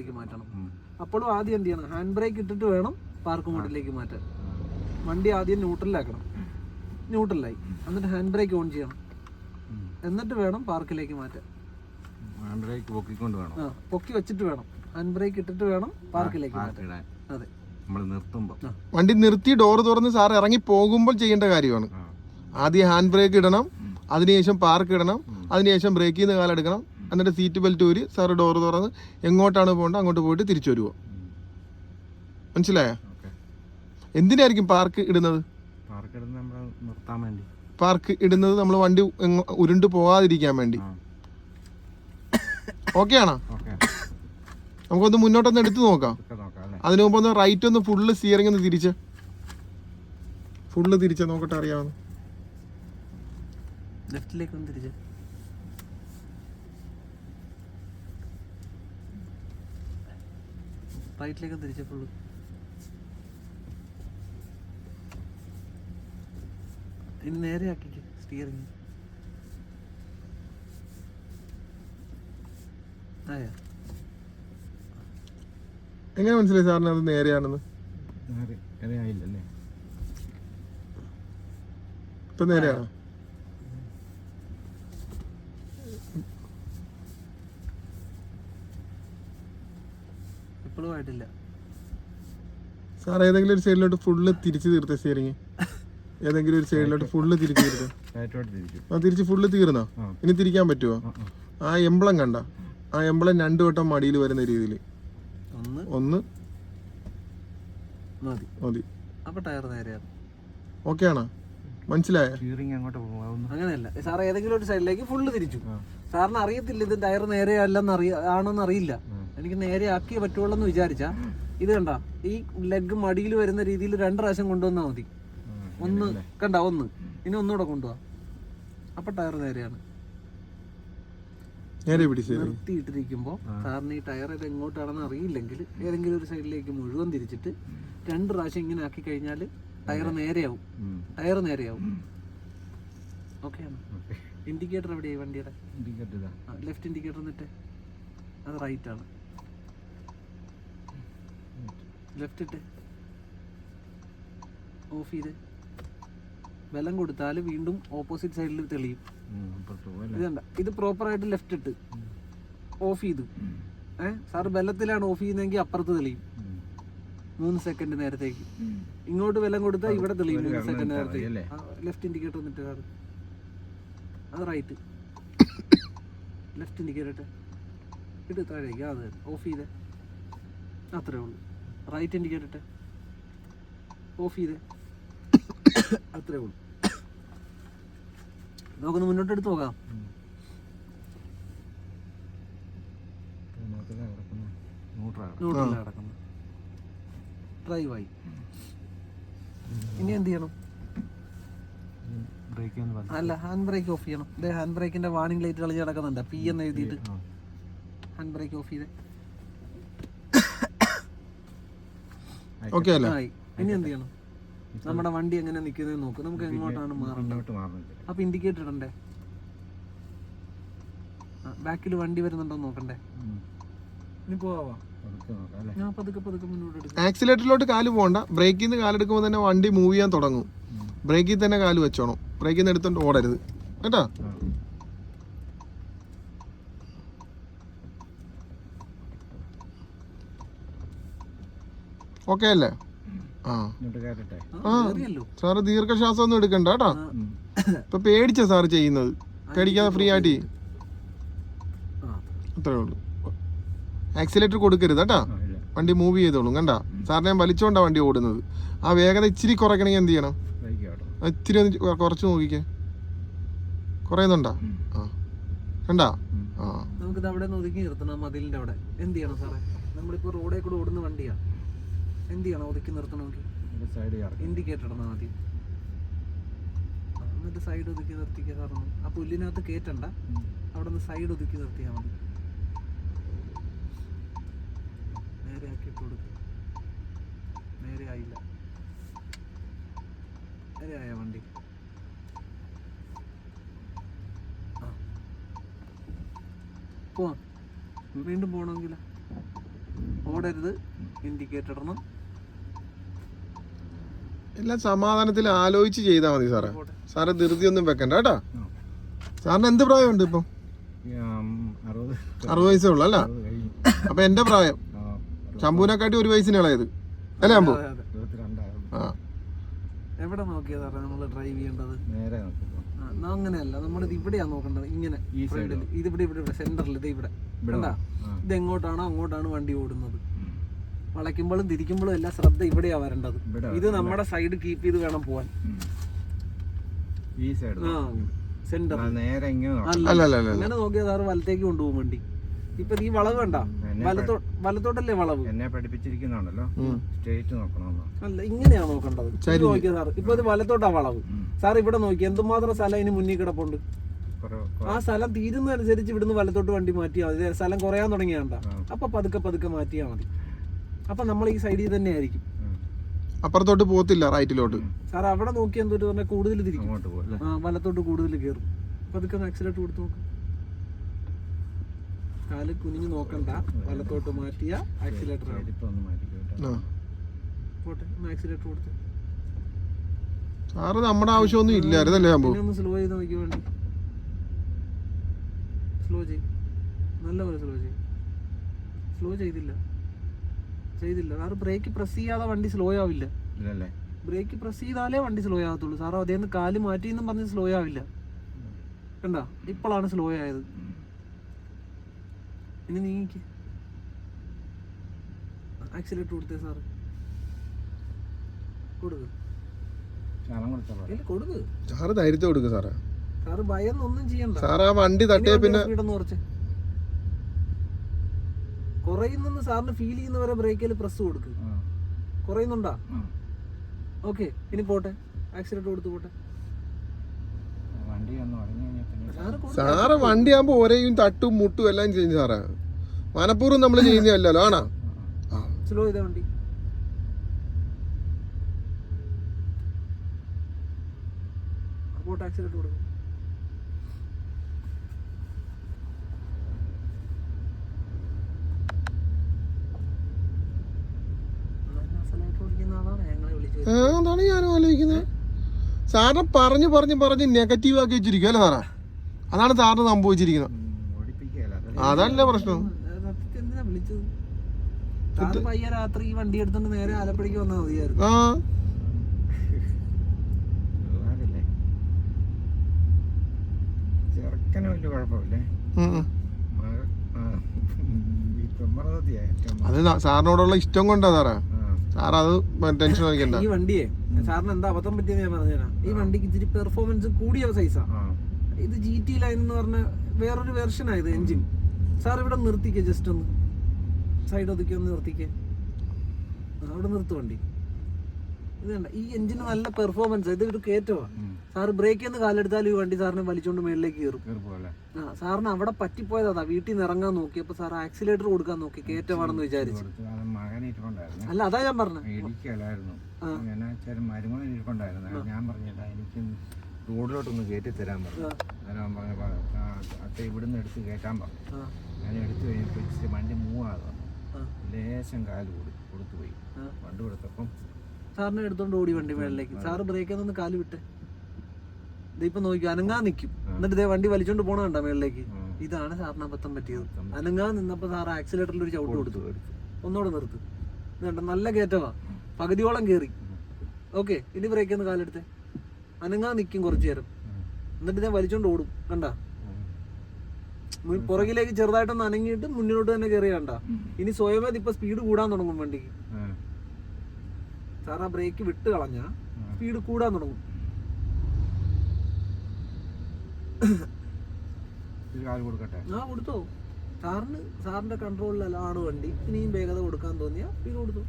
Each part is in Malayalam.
ലേക്ക് മാറ്റണം. അപ്പോഴും ആദ്യം എന്ത് ചെയ്യണം? ഹാൻഡ് ബ്രേക്ക് ഇട്ടിട്ട് വേണം പാർക്ക് മോഡിലേക്ക് മാറ്റാൻ. വണ്ടി ആദ്യം ന്യൂട്രലാക്കണം ന്യൂട്രലായി എന്നിട്ട് ഹാൻഡ് ബ്രേക്ക് ഓൺ ചെയ്യണം. എന്നിട്ട് വേണം പാർക്കിലേക്ക് മാറ്റാൻ. ഹാൻഡ് ബ്രേക്ക് പൊക്കിക്കൊണ്ട് വേണം. ആ പൊക്കി വെച്ചിട്ട് വേണം. ഹാൻഡ് ബ്രേക്ക് ഇട്ടിട്ട് വേണം പാർക്കിലേക്ക് മാറ്റാൻ. അതെ. നമ്മൾ നിർത്തുമ്പോൾ വണ്ടി നിർത്തി ഡോർ തുറന്ന് സാർ ഇറങ്ങി പോകുമ്പോൾ ചെയ്യേണ്ട കാര്യമാണ്. ആദ്യം ഹാൻഡ് ബ്രേക്ക് ഇടണം. അതിനുശേഷം പാർക്ക് ഇടണം. അതിനുശേഷം ബ്രേക്കിൽ നിന്ന് കാലെടുക്കണം. എന്നിട്ട് സീറ്റ് ബെൽറ്റ് ഊരി സാറ് ഡോറ് തുറന്ന് എങ്ങോട്ടാണ് പോകേണ്ടത് അങ്ങോട്ട് പോയിട്ട് തിരിച്ചു വരുവോ? മനസ്സിലായോ? എന്തിനായിരിക്കും പാർക്ക് ഇടുന്നത്? പാർക്ക് ഇടുന്ന നമ്മൾ നിർത്താൻ വേണ്ടി. പാർക്ക് ഇടുന്നത് നമ്മൾ വണ്ടി ഉരുണ്ട് പോകാതിരിക്കാൻ വേണ്ടി. ഓക്കെ ആണോ? നമുക്കൊന്ന് മുന്നോട്ടൊന്ന് എടുത്തു നോക്കാം. നോക്കാം അല്ലേ? അതിനു മുമ്പ് ഒന്ന് റൈറ്റ് ഒന്ന് ഫുള്ള് സ്റ്റിയറിംഗ് ഒന്ന് തിരിച്ച്. ഫുള്ള് തിരിച്ച് നോക്കട്ടെ അറിയാവുന്ന. ലെഫ്റ്റിലേക്ക് ഒന്ന് തിരിച്ച്. റൈറ്റിലേക്ക് തിരിച്ചപ്പോഴും തിരിച്ച് ഫുള്ള് ഇനി നേരെ ആക്കിക്ക് സ്റ്റിയറിങ് എങ്ങനെ മനസ്സിലായി സാറിന് അത് നേരെയാണെന്ന്? നേരെ ആയില്ലല്ലേ? ഇപ്പൊ നേരെയാണോ? ഇപ്പോഴും ആയിട്ടില്ല. സാർ ഏതെങ്കിലും ഒരു സൈഡിലോട്ട് ഫുള്ള് തിരിച്ച് തീർത്ത സ്റ്റിയറിംഗ് ഏതെങ്കിലും ഒരു സൈഡിലോട്ട് ഫുള്ള് തിരിച്ച് തീർത്ത? ആ തിരിച്ച് ഫുള്ള് തീർന്നോ? ഇനി തിരിക്കാൻ പറ്റുമോ ആ, എംബ്ലം കണ്ട. ആ എംബ്ലം രണ്ടു വട്ടം മടിയിൽ വരുന്ന രീതിയിൽ. ഒന്ന്. ഒന്ന്. മതി. ഓക്കെ ആണോ? മനസ്സിലായ? അങ്ങനെയല്ല. സാർ ഏതെങ്കിലും ഒരു സൈഡിലേക്ക് ഫുള്ള് തിരിച്ചു. സാറിന് അറിയത്തില്ല ഇത് ടയർ നേരെയല്ലെന്നറിയ അറിയ ആണോന്ന് അറിയില്ല. എനിക്ക് നേരെ ആക്കിയേ പറ്റുള്ളൂ എന്ന് വിചാരിച്ച. ഇത് കണ്ട ഈ ലെഗ് മടിയിൽ വരുന്ന രീതിയിൽ രണ്ട് പ്രാവശ്യം കൊണ്ടുവന്നാൽ മതി. ഒന്ന് കണ്ട ഒന്ന്. ഇനി ഒന്നുകൂടെ കൊണ്ടുപോവാ അപ്പൊ ടയർ നേരെയാണ്. നിർത്തിയിട്ടിരിക്കുമ്പോൾ സാറിന് ഈ ടയർ ഇത് എങ്ങോട്ടാണെന്ന് അറിയില്ലെങ്കിൽ ഏതെങ്കിലും ഒരു സൈഡിലേക്ക് മുഴുവൻ തിരിച്ചിട്ട് രണ്ട് പ്രാവശ്യം ഇങ്ങനെ ആക്കി കഴിഞ്ഞാൽ ടയർ നേരെയാവും. ടയർ നേരെയാവും. ഓക്കെ ഇൻഡിക്കേറ്റർ എവിടെയായി വണ്ടിയുടെ? ലെഫ്റ്റ് ഇൻഡിക്കേറ്റർ എന്നിട്ട്. അത് റൈറ്റ് ആണ്. ലെഫ്റ്റ് ഇട്ട്. ഓഫ് ചെയ്ത്. ബലം കൊടുത്താൽ വീണ്ടും ഓപ്പോസിറ്റ് സൈഡിൽ തെളിയും. ഇത് കണ്ട. ഇത് പ്രോപ്പറായിട്ട് ലെഫ്റ്റ് ഇട്ട്. ഓഫ് ചെയ്തു. ഏഹ്? സാറ് ബലത്തിലാണ് ഓഫ് ചെയ്യുന്നതെങ്കിൽ അപ്പുറത്ത് തെളിയും. മൂന്ന് സെക്കൻഡ് നേരത്തേക്ക്. ഇങ്ങോട്ട് ബലം കൊടുത്താൽ ഇവിടെ തെളിയും. മൂന്ന് സെക്കൻഡ് നേരത്തേക്ക്? ലെഫ്റ്റ് ഇൻഡിക്കേറ്റർ വന്നിട്ട് സാറ് അത് റൈറ്റ് ലെഫ്റ്റ് ഇൻഡിക്കേറ്റർ ഇട്ട്. ഇട്ട് താഴേക്ക്. അത്. ഓഫ് ചെയ്തേ. അത്രേ ഉള്ളൂ. റൈറ്റ് ഇൻഡിക്കേറ്റർ ഇട്ട് ഓഫ് ചെയ്ത്. അത്രേ ഉള്ളൂ. നമുക്കൊന്ന് മുന്നോട്ട് എടുത്ത് പോകാം കിടക്കുന്നത് ഡ്രൈവായി ഇനി എന്ത് ചെയ്യണം? അല്ല ഹാൻഡ് ബ്രേക്ക് ഓഫ് ചെയ്യണം. ഹാൻഡ് ബ്രേക്കിന്റെ വാണിംഗ് ലൈറ്റ് കളിച്ച് നടക്കുന്നുണ്ട് പി എന്ന് എഴുതിയിട്ട്. ഹാൻഡ് ബ്രേക്ക് ഓഫ് ചെയ്തേ. ഓക്കെ അല്ലേ? ഇനി എന്ത് ചെയ്യണം? നമ്മുടെ വണ്ടി എങ്ങനെ നിൽക്കുന്നത് നോക്ക്. നമുക്ക് എങ്ങോട്ടാണ് മാറേണ്ടത്? അപ്പൊ ഇൻഡിക്കേറ്റർ ഇടണ്ടേ? ബാക്കിൽ വണ്ടി വരുന്നുണ്ടോ നോക്കണ്ടേ. ഇനി പോവാ. ആക്സിലേറ്ററിലോട്ട് കാൽ പോകണ്ട. ബ്രേക്കിൽ നിന്ന് കാലെടുക്കുമ്പോൾ തന്നെ വണ്ടി മൂവ് ചെയ്യാൻ തുടങ്ങും. ബ്രേക്കിൽ തന്നെ കാൽ വെച്ചോണം. ബ്രേക്കിൽ നിന്ന് എടുത്തോണ്ട് ഓടരുത്. കേട്ടോ ആ. ഓക്കെ അല്ലേ ആ ആ, സാറ് ദീർഘശ്വാസം ഒന്നും എടുക്കണ്ട കേട്ടോ. ഇപ്പൊ പേടിച്ച സാറ് ചെയ്യുന്നത്. പേടിക്കാതെ ഫ്രീ ആയിട്ട്. ചെയ്യ്. അത്രേ ഉള്ളൂ. ആക്സിലേറ്റർ കൊടുക്കരുത് കേട്ടാ. വണ്ടി മൂവ് ചെയ്തോളും കണ്ട? സാറിനെ ഞാൻ വലിച്ചോണ്ടാ വണ്ടി ഓടുന്നത്. ആ വേഗത ഇച്ചിരി കുറയ്ക്കണമെങ്കിൽ എന്ത് ചെയ്യണം? ഇച്ചിരി ഒന്ന് കുറച്ച് നോക്കിക്കേ. കുറയുന്നുണ്ടാ? ആ. കണ്ടാ? ആ. നമുക്ക് അവിടെ നിന്ന് ഒതുക്കി നിർത്തണം മതിലിന്റെ അവിടെ. എന്ത് ചെയ്യണം സാറേ? നമ്മളിപ്പോ റോഡേ കൂടെ ഓടുന്ന വണ്ടിയാ. എന്ത് ചെയ്യണം ഒതുക്കി നിർത്തണമെങ്കിൽ? ഇൻഡിക്കേറ്റർ ഇടണം ആദ്യം? എന്നിട്ട് സൈഡ് ഒതുക്കി നിർത്തിക്കുക കാരണം ആ പുല്ലിനകത്ത് കയറ്റണ്ട അവിടെ നിന്ന് സൈഡ് ഒതുക്കി നിർത്തിയാൽ മതി. നേരെ ആക്കി കൊടുക്കുക നേരെ ആയില്ല. നേരെ ആയ വണ്ടി. പോവാം. വീണ്ടും പോകണമെങ്കിലോ ഓടരുത്. ഇൻഡിക്കേറ്റർ ഇടണം. എല്ലാം സമാധാനത്തിൽ ആലോചിച്ച് ചെയ്താൽ മതി സാറേ. സാറേ ധൃതി ഒന്നും വെക്കണ്ട കേട്ടോ. സാറിന് എന്ത് പ്രായമുണ്ട് ഇപ്പം? അറുപത്. വയസ്സേ ഉള്ളു അല്ല? അപ്പൊ എന്റെ പ്രായം. ശംഭുവിനെക്കാട്ടി ഒരു വയസ്സിന് ഇളയത് അല്ലേ അമ്പു. ആ. എവിടെ നോക്കിയാ സാറേ നമ്മൾ ഡ്രൈവ് ചെയ്യേണ്ടത്? നേരെ അങ്ങനെയല്ല നമ്മളിത് ഇവിടെയാ നോക്കേണ്ടത് ഇങ്ങനെ. ഇത് ഇവിടെ ഇവിടെ സെന്ററിൽ ഇത് ഇവിടെ. ഇത് എങ്ങോട്ടാണോ അങ്ങോട്ടാണ് വണ്ടി ഓടുന്നത്. വളയ്ക്കുമ്പോഴും തിരിക്കുമ്പോഴും എല്ലാം ശ്രദ്ധ ഇവിടെയാ വരേണ്ടത്. ഇവിടെ ഇത് നമ്മുടെ സൈഡ് കീപ്പ് ചെയ്ത് വേണം പോവാൻ. ഈ സൈഡ് ആ സെന്റർ നേരെ അങ്ങനെ നോക്കിയാൽ സാറ് വലത്തേക്ക് കൊണ്ടുപോകും വണ്ടി. ഇപ്പൊ നീ വളവ് വേണ്ട വലത്തോട്ടല്ലേ വളവ്? എന്നെ പഠിപ്പിച്ചിരിക്കുന്നാണല്ലോ സ്ട്രേറ്റ് നോക്കണമെന്ന് അല്ല ഇങ്ങനെയാ നോക്കേണ്ടത്. നോക്കിയ സാർ ഇപ്പൊ ഇത് വലത്തോട്ടാ വളവ്. സാർ ഇവിടെ നോക്കി. എന്തുമാത്രം സ്ഥലം അതിന് മുന്നിൽ കിടപ്പുണ്ട്? ആ സ്ഥലം തീരുന്നതനുസരിച്ച് ഇവിടുന്ന് വലത്തോട്ട് വണ്ടി മാറ്റിയാൽ മതി. സ്ഥലം കുറയാൻ തുടങ്ങിയാണ്ട. അപ്പൊ പതുക്കെ പതുക്കെ മാറ്റിയാ മതി. അപ്പൊ നമ്മൾ ഈ സൈഡിൽ തന്നെ ആയിരിക്കും അപ്പുറത്തോട്ട് പോകത്തില്ല റൈറ്റിലോട്ട് സാർ അവിടെ നോക്കി എന്തോ പറഞ്ഞാൽ കൂടുതൽ തിരിക്കും ആ വലത്തോട്ട് കൂടുതൽ കയറും. പതുക്കെ ആക്സിലേറ്റ് കൊടുത്ത് നോക്കാം. കാൽ കുനിഞ്ഞു നോക്കണ്ട. വലത്തോട്ട് മാറ്റിയ ആക്സിലേറ്റർ ഒന്ന് പോട്ടെ ആക്സിലേറ്റർ കൊടുത്ത്. സാറ് നമ്മുടെ ആവശ്യമൊന്നും ഇല്ലായിരുന്നല്ലേ ഒന്ന് സ്ലോ ചെയ്ത് നോക്കി വേണ്ടി. സ്ലോ ചെയ് നല്ലപോലെ സ്ലോ ചെയ്യും. സ്ലോ ചെയ്തില്ല. ചെയ്തില്ല. സാറ് ബ്രേക്ക് പ്രസ് ചെയ്യാതെ വണ്ടി സ്ലോ ആവില്ല. ഇല്ലല്ലേ? ബ്രേക്ക് പ്രസ് ചെയ്താലേ വണ്ടി സ്ലോ ആകത്തുള്ളൂ. സാറ് അതേന്ന് കാൽ മാറ്റി എന്നും പറഞ്ഞ് സ്ലോ ആവില്ല. കണ്ട? ഇപ്പോഴാണ് സ്ലോ ആയത്. ഇനി നീങ്ങിക്ക് ആക്സിലേറ്റർ കൊടുത്തേ സാറ്. കൊടുക്ക്. കൊടുക്ക്. സാറ് ധൈര്യത്തെ കൊടുക്ക് സാറേ. സാറ് ഭയം ഒന്നും ചെയ്യണ്ട. സാറ് ആ വണ്ടി തട്ടിയ പിന്നെ കുറച്ച്. കുറയുന്നെന്ന് സാറിന് ഫീൽ ചെയ്യുന്നവരെ ബ്രേക്കിൽ പ്രസ് കൊടുക്ക്. കുറയുന്നുണ്ടാ? ഓക്കെ ഇനി പോട്ടെ. ആക്സിഡന്റ് കൊടുത്ത് പോട്ടെ. സാറ് വണ്ടി ആകുമ്പോ ഒരേയും തട്ടും മുട്ടും എല്ലാം ചെയ്യും സാറേ. മനഃപൂർവം നമ്മൾ ചെയ്യുന്നല്ലോ ആണോ? സ്ലോ ചെയ്ത വണ്ടി? പോട്ടെ ആക്സിഡന്റ് കൊടുക്കും ഓടിക്കുന്ന ആളാണ് ഞങ്ങളെ വിളിച്ചു ആ, അതാണ് ഞാൻ സാറിന് പറഞ്ഞു പറഞ്ഞ് പറഞ്ഞ് നെഗറ്റീവ് ആക്കി വെച്ചിരിക്കും അല്ലേ സാറാ? അതാണ് സാറിന് സംഭവിച്ചിരിക്കുന്നത്. അതല്ല പ്രശ്നം? രാത്രി വണ്ടി എടുത്തോണ്ട് നേരെ ആലപ്പുഴയ്ക്ക് വന്നാൽ മതിയായിരുന്നു. ആ. ചെറുക്കന് വലിയ കുഴപ്പമില്ലേ? അത് സാറിനോടുള്ള ഇഷ്ടം കൊണ്ടാ സാറേ. സാർ അത് ടെൻഷൻ അടിക്കണ്ട. ഈ വണ്ടിയെ സാറിന് എന്താ അബദ്ധം പറ്റിയെന്ന് ഞാൻ പറഞ്ഞുതരാം. ഈ വണ്ടിക്ക് ഇച്ചിരി പെർഫോമൻസ് കൂടിയ സൈസാ ഇത് ജി ടി ലൈൻ എന്ന് പറഞ്ഞ വേറൊരു വെർഷൻ ആയത് എഞ്ചിൻ സാർ ഇവിടെ നിർത്തിക്കേ ജസ്റ്റ് ഒന്ന്. സൈഡ് ഒതുക്കി ഒന്ന് നിർത്തിക്കേ. ആ, അവിടെ നിർത്തു വണ്ടി. ഇത് കണ്ട ഈ എഞ്ചിന് നല്ല പെർഫോമൻസ് ഇത് ഒരു കയറ്റമാ ഉം, സാറ് ബ്രേക്ക് നിന്ന് കാലെടുത്താൽ ഈ വണ്ടി സാറിനെ വലിച്ചോണ്ട് മേളിലേക്ക് കയറും. ആ സാറിന് അവിടെ പറ്റിപ്പോയത്. അതാ വീട്ടിൽ നിന്ന് ഇറങ്ങാൻ നോക്കി അപ്പൊ സാർ ആക്സിലേറ്റർ കൊടുക്കാൻ നോക്കി കയറ്റമാണെന്ന് വിചാരിച്ചു. അല്ല അതാ ഞാൻ പറഞ്ഞത് പറഞ്ഞില്ല എനിക്ക് റോഡിലോട്ടൊന്ന് കയറ്റി തരാൻ പറഞ്ഞു. അന്നേരം പറഞ്ഞു "ആ, അച്ഛ ഇവിടുന്ന് എടുത്ത് കയറ്റാൻ പറഞ്ഞു. ഞാൻ എടുത്തു കഴിഞ്ഞപ്പോൾ ഇച്ചിരി വണ്ടി മൂവ് ആകാം ലേശം കാൽ കൊടു കൊടുത്തു പോയി. വണ്ടി കൊടുത്തപ്പം സാറിനെ എടുത്തോണ്ട് ഓടി വണ്ടി മേളിലേക്ക്. സാറ് ബ്രേക്കിൽ നിന്ന് കാൽ വിട്ടെ. ഇതിപ്പോ നോക്കി. അനങ്ങാൻ നിൽക്കും എന്നിട്ട് ഇതേ വണ്ടി വലിച്ചോണ്ട് പോണ കണ്ട മേളിലേക്ക്? ഇതാണ് സാറിന് അബദ്ധം പറ്റിയത്. അനങ്ങാ അനങ്ങാൻ നിന്നപ്പോ സാർ ആക്സിലേറ്ററിൽ ഒരു ചവിട്ട് കൊടുത്തു. ഒന്നുകൂടെ നിർത്ത്. എന്നിട്ട് നല്ല കയറ്റവാ പകുതിയോളം കേറി. ഓക്കെ ഇനി ബ്രേക്ക് ഒന്ന് കാലെടുത്തേ. അനങ്ങാൻ നിൽക്കും കുറച്ചു നേരം. എന്നിട്ട് ഞാൻ വലിച്ചോണ്ട് ഓടും. കണ്ട. പുറകിലേക്ക് ചെറുതായിട്ടൊന്ന് അനങ്ങിയിട്ട് മുന്നിലോട്ട് തന്നെ കയറി കണ്ട. ഇനി സ്വയമേ ഇപ്പൊ സ്പീഡ് കൂടാൻ തുടങ്ങും വണ്ടിക്ക്. സാർ ആ ബ്രേക്ക് വിട്ട് കളഞ്ഞ സ്പീഡ് കൂടാൻ തുടങ്ങും ഇത് കാൽ കൊടുക്കട്ടെ? ആ കൊടുത്തോ. സാറിന് സാറിന്റെ കൺട്രോളിലാണ് വണ്ടി. ഇനിയും വേഗത കൊടുക്കാൻ തോന്നിയാ പിന്നെ കൊടുത്തു.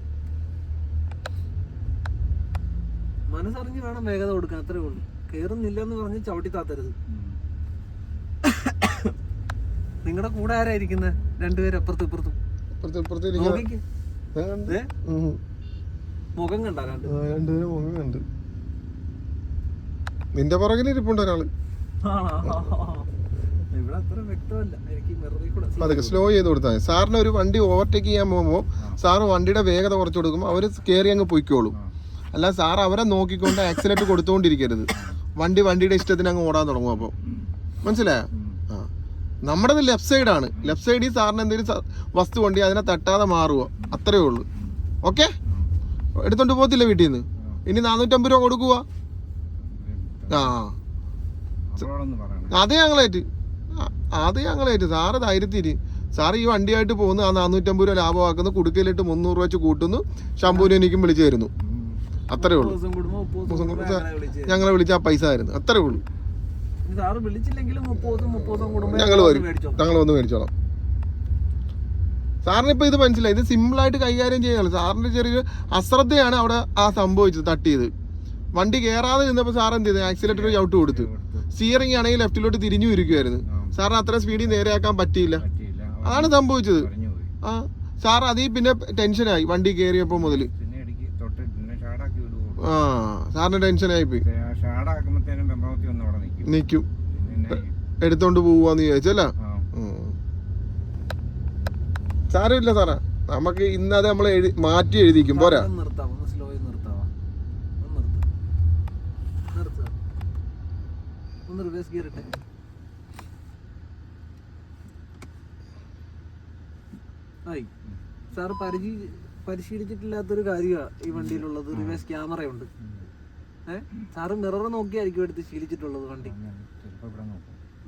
മനസ്സറിഞ്ഞ് വേണം വേഗത കൊടുക്കാൻ അത്രേ ഉള്ളൂ. കേറുന്നില്ലെന്ന് പറഞ്ഞ് ചവിട്ടി താത്തരുത്. നിങ്ങളുടെ കൂടെ ആരാ ഇരിക്കുന്നത് രണ്ടുപേരും അപ്പുറത്തും ഇപ്പുറത്തും. മുഖം കണ്ട രണ്ടുപേരും മുഖം കണ്ട്. നിന്റെ പുറകിൽ ഇരിപ്പുണ്ട് ഒരാൾ. പതുക്കെ സ്ലോ ചെയ്ത് കൊടുത്താൽ മതി. സാറിന് ഒരു വണ്ടി ഓവർടേക്ക് ചെയ്യാൻ പോകുമ്പോൾ സാറ് വണ്ടിയുടെ വേഗത കുറച്ച് കൊടുക്കുമ്പോൾ അവർ കയറി അങ്ങ് പൊയ്ക്കോളും. അല്ല സാർ അവരെ നോക്കിക്കൊണ്ട് ആക്സിഡന്റ് കൊടുത്തുകൊണ്ടിരിക്കരുത് വണ്ടി വണ്ടിയുടെ ഇഷ്ടത്തിന് അങ്ങ് ഓടാൻ തുടങ്ങും അപ്പോൾ മനസ്സിലായോ? ആ. ലെഫ്റ്റ് ലെഫ്റ്റ് സൈഡാണ് ലെഫ്റ്റ് സൈഡിൽ സാറിന് എന്തെങ്കിലും വസ്തു കൊണ്ടി അതിനെ തട്ടാതെ മാറുക അത്രേ ഉള്ളൂ. ഓക്കെ? എടുത്തോണ്ട് പോകത്തില്ല വീട്ടിൽ നിന്ന് ഇനി നാനൂറ്റമ്പത് രൂപ കൊടുക്കുക ആ. അത് ഞങ്ങളേറ്റ്. അത് ഞങ്ങളേറ്റ്. സാറ് ധൈര്യത്തിരി. സാറ് ഈ വണ്ടിയായിട്ട് പോകുന്നു ആ നാനൂറ്റമ്പത് രൂപ ലാഭമാക്കുന്നു കുടുക്കയിലിട്ട് മുന്നൂറ് രൂപ വെച്ച് കൂട്ടുന്നു. ശമ്പൂര് എനിക്കും വിളിച്ചു തരുന്നു. അത്രേ ഉള്ളൂ. ഞങ്ങളെ വിളിച്ച ആ പൈസ ആയിരുന്നു അത്രേ ഉള്ളൂ. ഞങ്ങൾ വരും. ഞങ്ങൾ വന്ന് മേടിച്ചോളാം. സാറിന് ഇപ്പൊ ഇത് മനസ്സിലായി. ഇത് സിമ്പിളായിട്ട് കൈകാര്യം ചെയ്യാനുള്ളൂ സാറിന്റെ ചെറിയൊരു അശ്രദ്ധയാണ് അവിടെ ആ സംഭവിച്ചത് തട്ടിയത്. വണ്ടി കയറാതെ നിന്നപ്പോൾ സാർ എന്ത് ചെയ്തു? ആക്സിലേറ്റർ ചവിട്ട് കൊടുത്തു. സ്റ്റിയറിംഗ് ആണെങ്കിൽ ലെഫ്റ്റിലോട്ട് തിരിഞ്ഞു ഇരിക്കുമായിരുന്നു സാറിന് അത്ര സ്പീഡിൽ നേരെയാക്കാൻ പറ്റിയില്ല. അതാണ് സംഭവിച്ചത്. ആ. സാർ അതീ പിന്നെ ടെൻഷനായി വണ്ടി കയറിയപ്പോൾ മുതൽ ആ. സാറിന് ടെൻഷനായി പോയി. നിൽക്കും? എടുത്തോണ്ട് പോവാന്ന് ചോദിച്ചല്ല സാരമില്ല സാറാ. നമുക്ക് ഇന്നത് നമ്മൾ മാറ്റി എഴുതിക്കും. പോരാ ഒന്ന് നിർത്താം ഒന്ന് സ്ലോ നിർത്താവാ ഒന്ന് നിർത്ത് നിർത്ത് ഒന്ന് റിവേഴ്സ് ഗിയർ ഇട്ടെ. ആയി. സാർ പരിചി പരിശീലിച്ചിട്ടില്ലാത്തൊരു കാര്യമാണ് ഈ വണ്ടിയിലുള്ളത്. റിവേഴ്സ് ക്യാമറയുണ്ട് ഏ? സാറ് മിറർ നോക്കിയായിരിക്കും എടുത്ത് ശീലിച്ചിട്ടുള്ളത് വണ്ടി.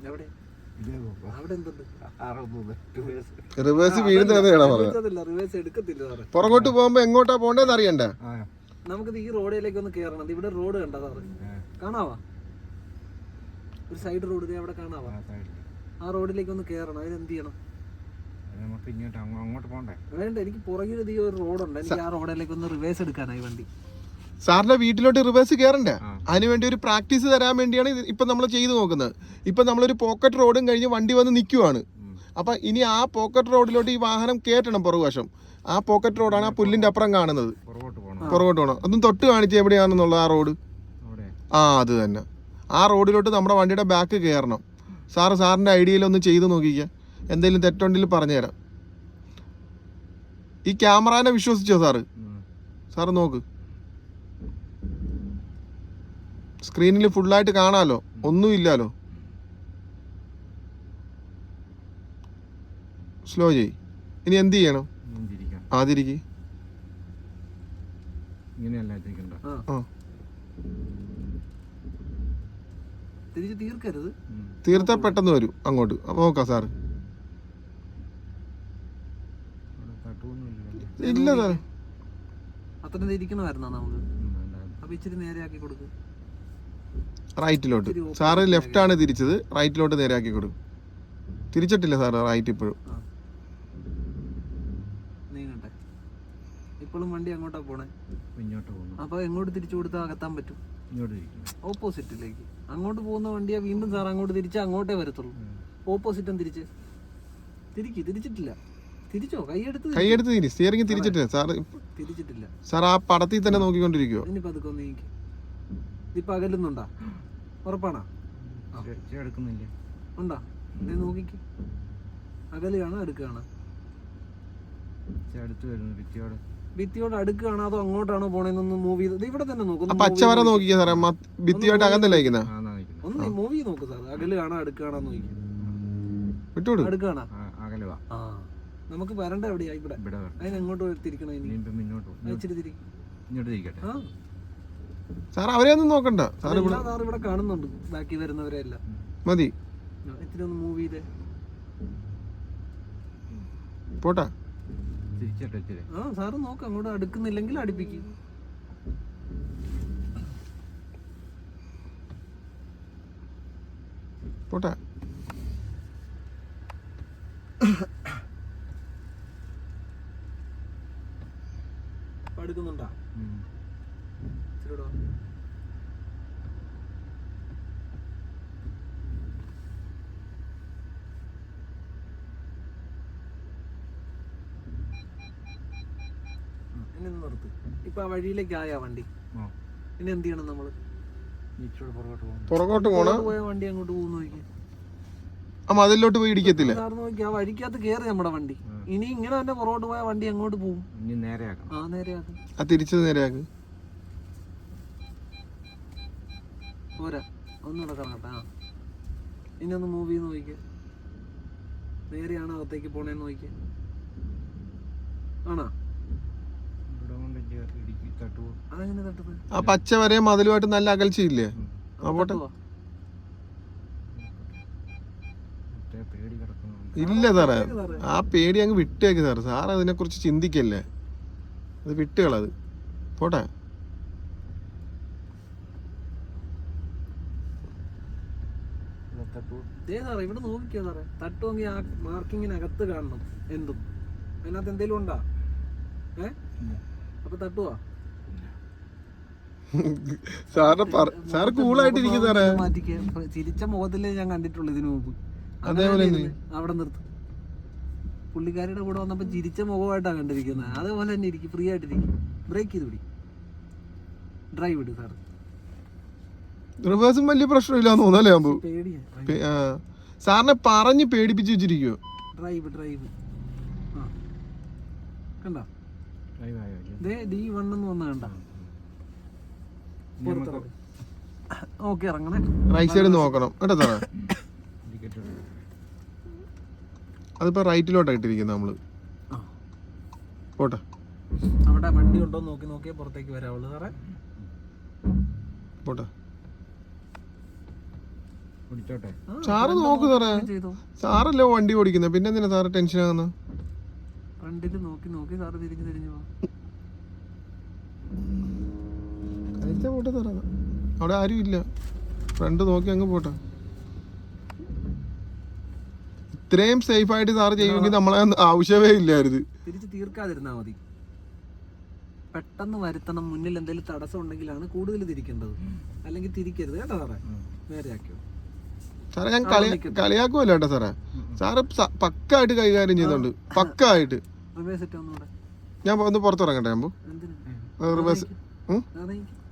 എവിടെ? ഇതേ നോക്കും. അവിടെ എന്തുണ്ട്? റിവേഴ്സ് റിവേഴ്സ് എടുക്കത്തില്ല സാറ്. പുറകോട്ട് പോകുമ്പോ എങ്ങോട്ടാ പോണ്ടെന്ന് അറിയണ്ടേ? നമുക്ക് നമുക്കിത് ഈ റോഡിലേക്ക് ഒന്ന് കേറണം. ഇവിടെ റോഡ് കണ്ട സാറ്? കാണാവാ? ഒരു സൈഡ് റോഡ് അവിടെ കാണാവാ? ആ റോഡിലേക്ക് ഒന്ന് കയറണം അതിന് എന്ത് ചെയ്യണം? നമുക്ക് ഇങ്ങോട്ട് അങ്ങോട്ട് പോണ്ടേ? വേണ്ട എനിക്ക് പുറകിൽ ഈ ഒരു റോഡുണ്ട് എനിക്ക് ആ റോഡിലേക്ക് ഒന്ന് റിവേഴ്സ് എടുക്കാനായി വണ്ടി. സാറിന്റെ വീട്ടിലോട്ട് റിവേഴ്സ് കയറണ്ടേ. അതിനുവേണ്ടി ഒരു പ്രാക്ടീസ് തരാൻ വേണ്ടിയാണ് ഇത് ഇപ്പൊ നമ്മൾ ചെയ്തു നോക്കുന്നത്. ഇപ്പൊ നമ്മളൊരു പോക്കറ്റ് റോഡും കഴിഞ്ഞ് വണ്ടി വന്ന് നിൽക്കുവാണ്. അപ്പൊ ഇനി ആ പോക്കറ്റ് റോഡിലോട്ട് ഈ വാഹനം കയറ്റണം പുറകുവശം. ആ പോക്കറ്റ് റോഡാണ് ആ പുല്ലിന്റെ അപ്പുറം കാണുന്നത്. പുറകോട്ട് പോകണം ഒന്നും തൊട്ട് കാണിച്ച് എവിടെയാണെന്നുള്ള ആ റോഡ്? അവിടെ. ആ അത് തന്നെ. ആ റോഡിലോട്ട് നമ്മുടെ വണ്ടിയുടെ ബാക്ക് കയറണം സാറ് സാറിന്റെ ഐഡിയയിൽ ഒന്ന് ചെയ്ത് നോക്കിക്കുക എന്തെങ്കിലും തെറ്റുണ്ടെങ്കിൽ പറഞ്ഞുതരാം. ഈ ക്യാമറനെ വിശ്വസിച്ചോ സാറ്. സാറ് നോക്ക്. സ്ക്രീനിൽ ഫുള്ളായിട്ട് കാണാലോ? ഒന്നുമില്ലാലോ സ്ലോ ചെയ് ഇനി എന്ത് ചെയ്യണം? ആതിരിക്ക് ഇങ്ങനെയല്ല ആ ആ തിരിച്ച് തീർക്കരുത്. തീർത്താൽ പെട്ടെന്ന് വരും അങ്ങോട്ട്. അപ്പോൾ നോക്കാം സാറ്. ഇല്ല സാറേ. അത്ര തിരിക്കണമായിരുന്നോ നമുക്ക്? ഉം, അല്ല, അപ്പൊ ഇച്ചിരി നേരെയാക്കി കൊടുക്കും. റൈറ്റിലോട്ട്. സാറ് ലെഫ്റ്റ് ആണ് തിരിച്ചത്. റൈറ്റിലോട്ട് നേരെയാക്കി കൊടുക്കും. തിരിച്ചിട്ടില്ല സാറ് റൈറ്റ് ഇപ്പോഴും. നീങ്ങട്ടെ. ഇപ്പോഴും വണ്ടി അങ്ങോട്ടാ പോണേ. അപ്പൊ ഇങ്ങോട്ട് പോകുന്നു അപ്പൊ എങ്ങോട്ട് തിരിച്ചു കൊടുത്താൽ അകത്താൻ പറ്റും? ഓപ്പോസിറ്റിലേക്ക് അങ്ങോട്ട് പോകുന്ന വണ്ടിയാ വീണ്ടും സാർ അങ്ങോട്ട് തിരിച്ച് അങ്ങോട്ടേ വരത്തുള്ളൂ. ഓപ്പോസിറ്റും തിരിച്ച്. തിരിക്ക് തിരിച്ചിട്ടില്ല. തിരിച്ചോ? കൈയെടുത്ത് കൈയെടുത്ത് തിരി സ്റ്റിയറിംഗ് തിരിച്ചിട്ടില്ല. സാർ തിരിച്ചിട്ടില്ല. സാർ ആ പടത്തിൽ തന്നെ നോക്കിക്കൊണ്ടിരിക്കുവോ? ഇനി പതുക്കെ ഒന്ന് നീക്കി. ഇപ്പൊ അകലുന്നുണ്ടാ? ഉറപ്പാണോ? എടുക്കുന്നില്ല ഉണ്ടോ? ഇത് നോക്കിക്ക്. അകലുകയാണോ എടുക്കുകയാണോ ചെ അടുത്ത് വരുന്നു ഭിത്തിയോട്. ഭിത്തിയോട് അടുക്കുകയാണോ അതോ അങ്ങോട്ടാണോ പോണേന്നൊന്ന് മൂവ് ചെയ്ത് ഇവിടെ തന്നെ നോക്കും പച്ച വര സാറേ ഭിത്തിയായിട്ട് അകന്നല്ല ഒന്ന് മൂവ് ചെയ്ത് നോക്ക് സാർ അകലുകയാണോ അടുക്കുകയാണോ നോക്കി. അടുക്കുകയാണോ അകലെ നമുക്ക് വരണ്ട എവിടെയാ? ഇവിടെ. അതിന് എങ്ങോട്ട് തിരിക്കണം ഇച്ചിരി തിരിക്കട്ടെ. സാർ അവരെ ഒന്നും നോക്കണ്ട. സാർ ഇവിടെ കാണുന്നുണ്ട് ബാക്കി വരുന്നവരെ എല്ലാം. മതി. ഇത്തിരി ഒന്ന് മൂവ് ചെയ്തേ. പോട്ടെ. ആ സാറ് നോക്ക് അങ്ങോട്ട് അടുക്കുന്നില്ലെങ്കിൽ അടുപ്പിക്കും. പോട്ടെ അടുക്കുന്നുണ്ടാ ഉം. ഇച്ചിരി കൂടെ വാ. ഇനി ഒന്ന് നിർത്ത്. ഇപ്പൊ ആ വഴിയിലേക്ക് ആയാ വണ്ടി. ഇനി എന്ത് ചെയ്യണം നമ്മൾ? പുറകോട്ട് പോണ? പോയ വണ്ടി അങ്ങോട്ട് പോകുന്നു നോക്കി. ആ മതിലോട്ട് പോയി ഇടിക്കത്തില്ല? നോക്കി. ആ വഴിക്കകത്ത് കേറി നമ്മുടെ വണ്ടി. ഇനി ഇങ്ങനെ തന്നെ പുറകോട്ട് പോയ വണ്ടി അങ്ങോട്ട് പോകും. ഇനി നേരെയാക്കണം. ആ നേരെയാക്കും. ആ തിരിച്ചത് നേരെയാക്ക്. പോരാ. ഒന്നുകൂടെ കറങ്ങട്ടെ ആ. ഇനി ഒന്ന് മൂവ് ചെയ്ത് നോക്കിക്കേ. നേരെയാണ് അകത്തേക്ക് പോണേന്ന് നോക്കിക്കേ. ആണോ ഇവിടെ കൊണ്ട് ചേർത്ത് ഇടിക്കി തട്ടുവോ അതെങ്ങനെ തട്ടുന്നത് ആ പച്ച വരെ മതിലുമായിട്ട് നല്ല അകൽച്ചയില്ലേ? ആ പോട്ടെ. ഇല്ല സാറേ. ആ പേടി അങ്ങ് വിട്ടേക്ക് സാറ്. സാർ അതിനെക്കുറിച്ച് ചിന്തിക്കല്ലേ? അത് വിട്ടുകളത് പോട്ടെ. ഇവിടെ ദേ സാറേ ഇവിടെ നോക്കിക്കോ സാറേ. തട്ടുമെങ്കിൽ ആ മാർക്കിങ്ങിനകത്ത് കാണണം എന്തും. അതിനകത്ത് എന്തെങ്കിലും ഉണ്ടാ? ഏ? അപ്പൊ തട്ടുവാ? സാറിന് സാറ് കൂളായിട്ടിരിക്കും സാറേ മാറ്റിക്കേ ഇപ്പൊ ചിരിച്ച മുഖത്തിലേ ഞാൻ കണ്ടിട്ടുള്ളൂ ഇതിനു മുമ്പ്. അതേപോലെ അവിടെ നിർത്തും. പുള്ളിക്കാരിയുടെ കൂടെ വന്നപ്പോ ചിരിച്ച മുഖമായിട്ടാണ് കണ്ടിരിക്കുന്നത് അതേപോലെ തന്നെ ഇരിക്കും ഫ്രീ ആയിട്ടിരിക്കും ബ്രേക്ക് ചെയ്ത് പിടി. ഡ്രൈവ് ഇട് സാർ റിവേഴ്സും വലിയ പ്രശ്നമില്ലാന്ന് തോന്നുന്നല്ലേ അമ്പു പേടിയാ. ആ. സാറിനെ പറഞ്ഞ് പേടിപ്പിച്ച് വെച്ചിരിക്കുവോ? ഡ്രൈവ് ഡ്രൈവ് ആ. കണ്ടോ? ഡ്രൈവ് ആയോ? ഇല്ല? ദേ ഡി വൺ എന്ന് വന്ന കണ്ട? ഇനി നമുക്ക് ഇറങ്ങണേ. റൈറ്റ് സൈഡ് നോക്കണം. കേട്ടോ സാറേ. അതിപ്പോ റൈറ്റിലോട്ടാണ് ഇട്ടിരിക്കുന്നത് നമ്മൾ. പോട്ടെ. അവിടെ വണ്ടി ഉണ്ടോ നോക്കി നോക്കിയേ പുറത്തേക്ക് വരാവുള്ളൂ സാറേ. പോട്ടെ. സാറ് നോക്ക് സാറേ. നോക്കി സാറല്ലേ വണ്ടി ഓടിക്കുന്നത് പിന്നെ എന്തിനാ സാറ് ടെൻഷൻ ആകുന്നത് ഫ്രണ്ടിൽ നോക്കി നോക്കി സാറ് തിരിഞ്ഞു തിരിഞ്ഞു പോവാം. കഴിച്ചാ പോട്ടെ സാറേ അവിടെ ആരും ഇല്ല. ഫ്രണ്ട് നോക്കി അങ്ങ് പോട്ടെ. ഇത്രയും സേഫ് ആയിട്ട് സാറ് ചെയ്യുമെങ്കിൽ നമ്മളെ ആവശ്യമേ ഇല്ലായിരുന്നു. തിരിച്ച് തീർക്കാതിരുന്നാ മതി. പെട്ടെന്ന് വരുത്തണം മുന്നിൽ എന്തെങ്കിലും തടസ്സം ഉണ്ടെങ്കിലാണ് കൂടുതൽ തിരിക്കേണ്ടത്. അല്ലെങ്കിൽ തിരിക്കരുത് കേട്ടോ സാറേ. നേരെയാക്കിയോ സാറേ ഞാൻ കളി കളിയാക്കുമല്ല കേട്ടോ സാറേ. സാറ് പക്കായിട്ട് കൈകാര്യം ചെയ്യുന്നുണ്ട്. പക്കായിട്ട്. ഞാൻ ഒന്ന് പുറത്തിറങ്ങട്ടെ ഞാൻ റിവേഴ്സ്.